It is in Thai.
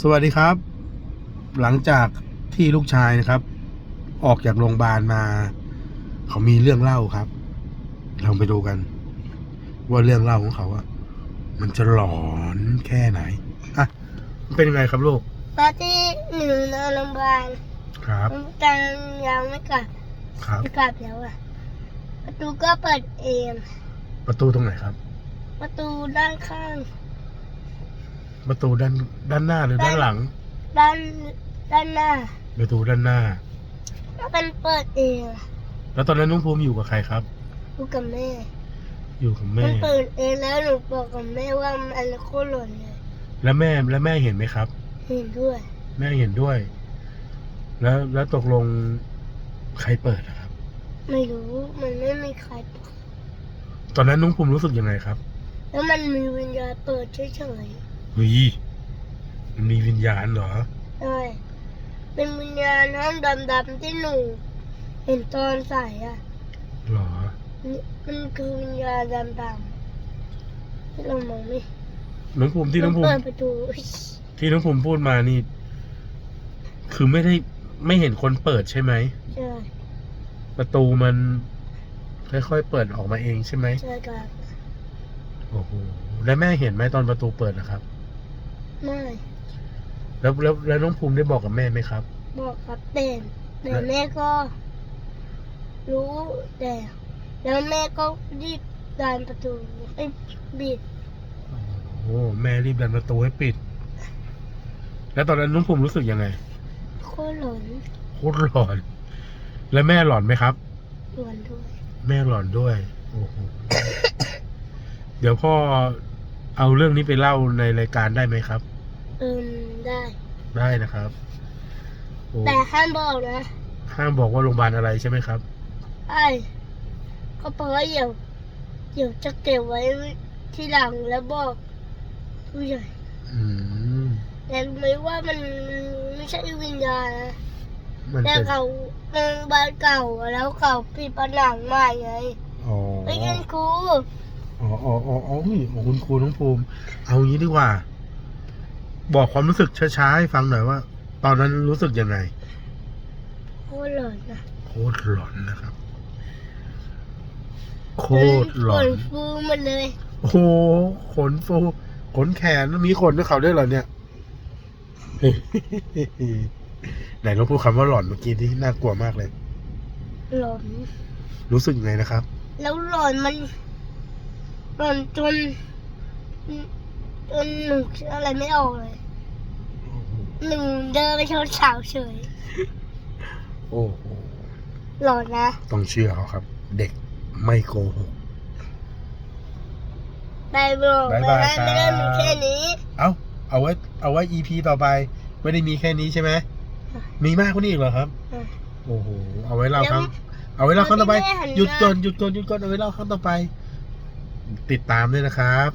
สวัสดีครับ หลังจากที่ลูกชายนะครับ ออกจากโรงพยาบาลมา เขามีเรื่องเล่าครับลองไปดูกัน ว่าเรื่องเล่าของเขาอะมันจะหลอนแค่ไหนอะมันเป็นยังไงครับลูกตอนที่หนูนอนโรงพยาบาลครับแต่ยังไม่กลับครับจะกลับแล้วอะประตูก็เปิดเอง ประตูตรงไหนครับ ประตูด้านข้าง ประตูด้านด้านหน้าหรือด้านหลัง ด้านด้านหน้าประตูด้านหน้ามันเปิดเองแล้วตอนนั้นน้องภูมิอยู่กับใครครับดูกับแม่ อยู่กับมัแม่นเปิดเองแล้วหนูบอกกับแม่ว่ามันโคตรหล่นเลยแล้วแม่แล้วแม่เห็นไหมครับ เห็นด้วย แม่เห็นด้วย แล้วแล้วตกลงใครเปิดอะครับ ไม่รู้มันไม่มีใครเปิดตอนนั้นน้องภูมิรู้สึกยังไงครับ แล้วมันมีวิญญาณเปิดเฉย เฮ้ยมันมีวิญญาณเหรอๆใช่เป็นวิญญาณห้องดำๆที่หนู เห็นตอนใส่อะเหรอนี่มันคือวิญญาณดำๆที่เรามองไม่เห็นน้องภูมิที่น้องภูมิเปิดประตูที่น้องภูมิพูดมานี่ คือไม่ได้ไม่เห็นคนเปิดใช่ไหมใช่ประตูมันค่อยๆเปิดออกมาเองใช่ไหมใช่ครับโอ้โหแล้วแม่เห็นไหมตอนประตูเปิดนะครับ ไม่แล้วแล้วแล้วน้องภูมิได้บอกกับแม่ไหมครับ บอกครับแต่แต่แม่ก็ รู้แต่ แล้วแม่ก็รีบดันประตูไอ้ยบิดโอ้แม่รีบดันประตูให้ปิด แล้วตอนนั้นน้องภูมิรู้สึกยังไงโคตรหลอนโคตรหลอน แล้วแม่หลอนไหมครับ หลอนด้วยแม่หลอนด้วยโอ้โห เดี๋ยวพ่อเอาเรื่องนี้ไปเล่าในรายการได้ไหมครับเอิมได้ ได้นะครับโอ้แต่ห้ามบอกนะห้ามบอกว่าโรงพยาบาลอะไรใช่ไหมครับ ไอ้ก็เพราะว่าเดี๋ยวเดี๋ยวจะเก็บไว้ที่หลังแล้วบอกผู้ใหญ่อืมแต่ไม่ว่ามันไม่ใช่วิญญาณนะมันแต่เป็นเขาเป็นบ้านเก่าแล้วเขาปิดผนังใหม่ไงอ๋อ ไม่ใช่ครู อ๋ออ๋ออ๋ออ๋ออุ๊ยของคุณครูน้องภูมิ เอางี้ดีกว่า บอกความรู้สึกช้าๆให้ฟังหน่อยว่า ตอนนั้นรู้สึกยังไงโคตรหลอนนะโคตรหลอนนะครับ โคตรหลอขนนฟูหมันเลยโอ้โหขนฟูขนแขนมีขนด้วยเขาด้วยเหรอเนี่ยไหนลองพูดคำว่าหลอนเมื่อกี้ที่น่ากลัวมากเลย หลอน รู้สึกยังไงนะครับ แล้วหลอนมัน หลอนจนจนหนูคิดอะไรไม่ออกเลย หนูเดินไปชนเสาเฉยโอ้โหหลอนนะ ต้องเชื่อเขาครับ เด็กไม่โกหก บายบอกบ๊ายไม่บายได้ไม่ได้ครับมีแค่นี้เอาเอาไว้ เอาไว้ EP ต่อไป ไม่ได้มีแค่นี้ใช่ไหมค่ะมีมากกว่านี้อีกเหรอครับอะโอ้โห เอาไว้เล่าแล้วครั้ง เอาไว้เล่าครั้งต่อไปแล้วที่แม่หันหยุดก่อนหน้าหยุดก่อนหยุดก่อนเอาไว้เล่าครั้งต่อไป ติดตามด้วยนะครับ